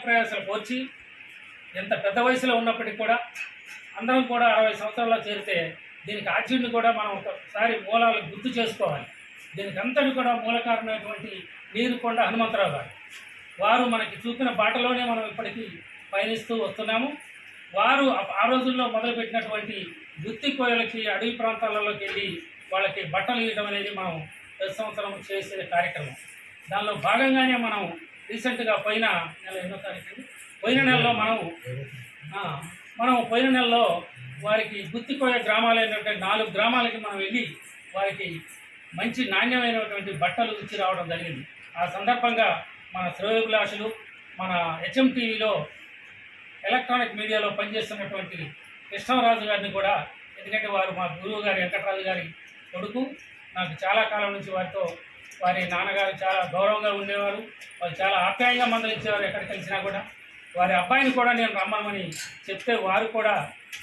ప్రయాసాలు పోర్చి ఎంత పెద్ద వయసులో ఉన్నప్పటికీ కూడా అందరం కూడా అరవై సంవత్సరాల్లో చేరితే దీనికి ఆద్యుడిని కూడా మనం ఒకసారి మూలాలు గుర్తు చేసుకోవాలి. దీనికి అంతటి కూడా మూల కారణమైనటువంటి నీరుకొండ హనుమంతరావు గారు. వారు మనకి చూపిన బాటలోనే మనం ఇప్పటికీ పయనిస్తూ వస్తున్నాము. వారు ఆ- ఆ రోజుల్లో మొదలుపెట్టినటువంటి వృత్తి కోయలకి అడవి ప్రాంతాలలోకి వెళ్ళి వాళ్ళకి బట్టలు ఇవ్వడం అనేది మనం ప్రతి సంవత్సరం చేసే కార్యక్రమం. దానిలో భాగంగానే మనం రీసెంట్గా పోయిన నెల ఎన్నో తారీఖు? పోయిన నెలలో మనం మనం పోయిన నెలలో వారికి గుత్తిపోయే గ్రామాలు ఏంటంటే నాలుగు గ్రామాలకి మనం వెళ్ళి వారికి మంచి నాణ్యమైనటువంటి బట్టలు ఇచ్చి రావడం జరిగింది. ఆ సందర్భంగా మన శ్రేయోభిలాషులు మన హెచ్ఎం టీవీలో ఎలక్ట్రానిక్ మీడియాలో పనిచేస్తున్నటువంటి కృష్ణరాజు గారిని కూడా ఎందుకంటే వారు మా గురువు గారి వెంకటరాజు గారి కొడుకు నాకు చాలా కాలం నుంచి వారితో వారి నాన్నగారు చాలా గౌరవంగా ఉండేవారు. వారు చాలా ఆప్యాయంగా మందలించేవారు ఎక్కడ కలిసినా కూడా. వారి అబ్బాయిని కూడా నేను రమ్మనమని చెప్తే వారు కూడా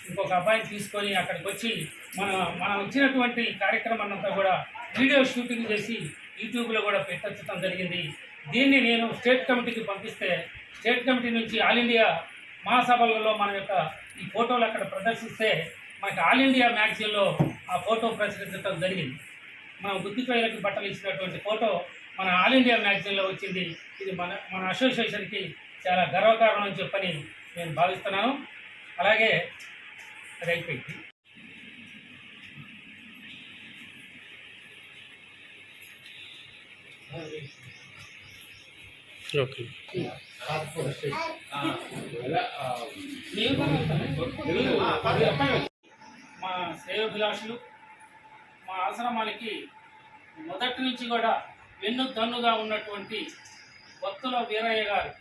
ఇంకొక అబ్బాయిని తీసుకొని అక్కడికి వచ్చి మన మనం వచ్చినటువంటి కార్యక్రమం అంతా కూడా వీడియో షూటింగ్ చేసి యూట్యూబ్లో కూడా పెట్టించడం జరిగింది. దీన్ని నేను స్టేట్ కమిటీకి పంపిస్తే స్టేట్ కమిటీ నుంచి ఆల్ ఇండియా మహాసభలలో మన యొక్క ఈ ఫోటోలు అక్కడ ప్రదర్శిస్తే మనకి ఆల్ ఇండియా మ్యాగజైన్లో ఆ ఫోటో ప్రచురించడం జరిగింది. మనం గుర్తిపోయినకి బట్టలు ఇచ్చినటువంటి ఫోటో మన ఆల్ ఇండియా మ్యాగజైన్లో వచ్చింది ఇది మన మన అసోసియేషన్కి చాలా గర్వకారణం అని చెప్పని నేను భావిస్తున్నాను అలాగే అది అయిపోయింది ఓకే. మా శ్రేయోభిలాషులు మా ఆశ్రమానికి మొదటి నుంచి కూడా వెన్ను దన్నుగా ఉన్నటువంటి భక్తుల వీరయ్య గారు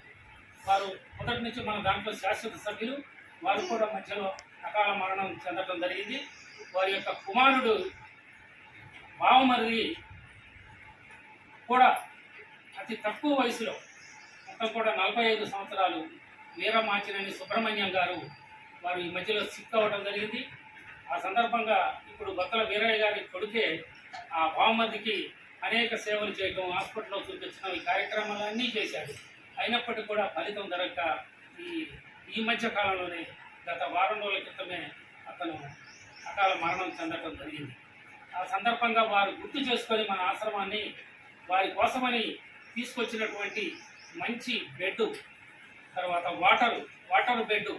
వారు మొదటి నుంచి మన దాంట్లో శాశ్వత సభ్యులు. వారు కూడా మధ్యలో అకాల మరణం చెందడం జరిగింది. వారి యొక్క కుమారుడు బావమరిది కూడా అతి తక్కువ వయసులో మొత్తం కూడా నలభై ఐదు సంవత్సరాలు వీరమాచినని సుబ్రహ్మణ్యం గారు వారు ఈ మధ్యలో సిక్ అవ్వడం జరిగింది. ఆ సందర్భంగా ఇప్పుడు బత్తల వీరయ్య గారి కొడుకే ఆ బావమరిదికి అనేక సేవలు చేయడం హాస్పిటల్లో చూపించడం ఈ కార్యక్రమాలన్నీ చేశాడు అయినప్పటికీ కూడా ఫలితం దొరక్క ఈ ఈ మధ్య కాలంలోనే గత వారం రోజుల క్రితమే అతను అకాల మరణం చెందటం జరిగింది. ఆ సందర్భంగా వారు గుర్తు చేసుకొని మన ఆశ్రమాన్ని వారి కోసమని తీసుకొచ్చినటువంటి మంచి బెడ్ తర్వాత వాటర్ వాటర్ బెడ్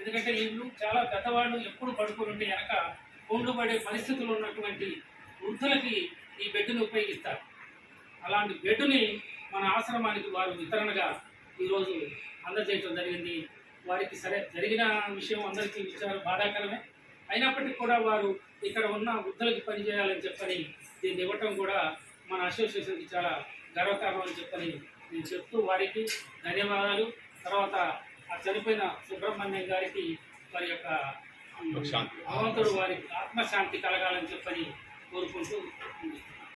ఎందుకంటే వీళ్ళు చాలా పెద్దవాళ్ళు ఎప్పుడు పడుకుని వెనక కొండ్లు పడే పరిస్థితులు ఉన్నటువంటి వృద్ధులకి ఈ బెడ్డుని ఉపయోగిస్తారు. అలాంటి బెడ్డుని మన ఆశ్రమానికి వారు వితరణగా ఈరోజు అందజేయటం జరిగింది. వారికి సరే జరిగిన విషయం అందరికీ విషయాలు బాధాకరమే. అయినప్పటికీ కూడా వారు ఇక్కడ ఉన్న వృద్ధులకి పనిచేయాలని చెప్పని దీన్ని ఇవ్వటం కూడా మన అసోసియేషన్కి చాలా గర్వకారణం అని చెప్పని నేను చెప్తూ వారికి ధన్యవాదాలు. తర్వాత ఆ చనిపోయిన సుబ్రహ్మణ్యం గారికి వారి యొక్క భగవంతుడు వారికి ఆత్మశాంతి కలగాలని చెప్పని కోరుకుంటూ.